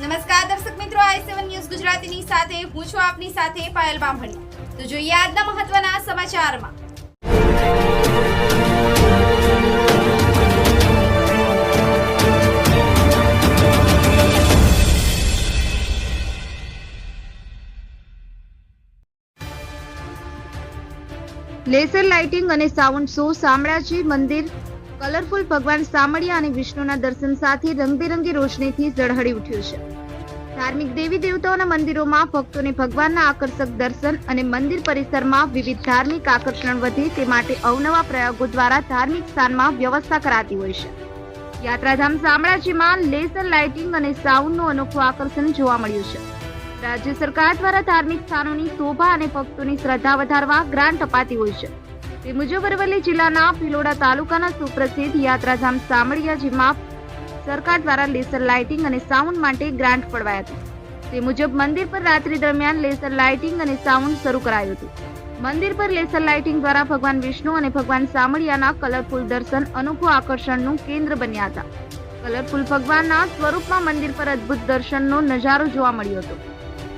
નમસ્કાર દર્શક મિત્રો, આઈ સેવન ન્યૂઝ ગુજરાતીની સાથે, હું છું આપની સાથે પાયલ બામણી. તો જોઈએ આજના મહત્વના સમાચારમાં. લેસર લાઇટિંગ અને સાઉન્ડ શો, શામળાજી મંદિર કલરફુલ ભગવાન સામળિયા અને વિષ્ણુના દર્શન સાથે રંગબેરંગી રોશનીથી ઝળહળી ઉઠ્યું છે. ધાર્મિક દેવી દેવતાઓના મંદિરોમાં ભક્તોને ભગવાનના આકર્ષક દર્શન અને મંદિર પરિસરમાં વિવિધ ધાર્મિક આકર્ષણ વધે તે માટે અવનવા પ્રયોગો દ્વારા ધાર્મિક સ્થાનમાં વ્યવસ્થા કરાતી હોય છે. યાત્રાધામ શામળાજીમાં લેસર લાઇટિંગ અને સાઉન્ડનું અનોખું આકર્ષણ જોવા મળ્યું છે. રાજ્ય સરકાર દ્વારા ધાર્મિક સ્થાનોની શોભા અને ભક્તોની શ્રદ્ધા વધારવા ગ્રાન્ટ અપાતી હોય છે. તે મુજબ અરવલ્લી જિલ્લાના ભિલોડા તાલુકાના સુપ્રસિદ્ધ યાત્રાધામ સામળિયાજીમાં સરકાર દ્વારા લેસર લાઇટિંગ અને સાઉન્ડ માટે ગ્રાન્ટ ફળવાઈ હતી. તે મુજબ મંદિર પર રાત્રિ દરમિયાન લેસર લાઇટિંગ અને સાઉન્ડ શરૂ કરાયું હતું. મંદિર પર લેસર લાઇટિંગ દ્વારા ભગવાન વિષ્ણુ અને ભગવાન સામળિયાના કલરફુલ દર્શન, અનોખું આકર્ષણનું કેન્દ્ર બન્યા હતા. કલરફુલ ભગવાનના સ્વરૂપમાં મંદિર પર અદ્ભુત દર્શનનો નજારો જોવા મળ્યો હતો.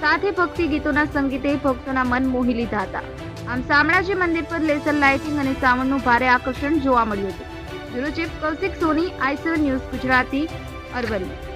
સાથે ભક્તિ ગીતોના સંગીતે ભક્તોના મન મોહી લીધા હતા. આમ શામળાજી મંદિર પર લેસર લાઇટિંગ અને સાવનનું ભારે આકર્ષણ જોવા મળ્યું હતું. Bureau chief Kaushik Soni, I news Gujarati, Aravalli.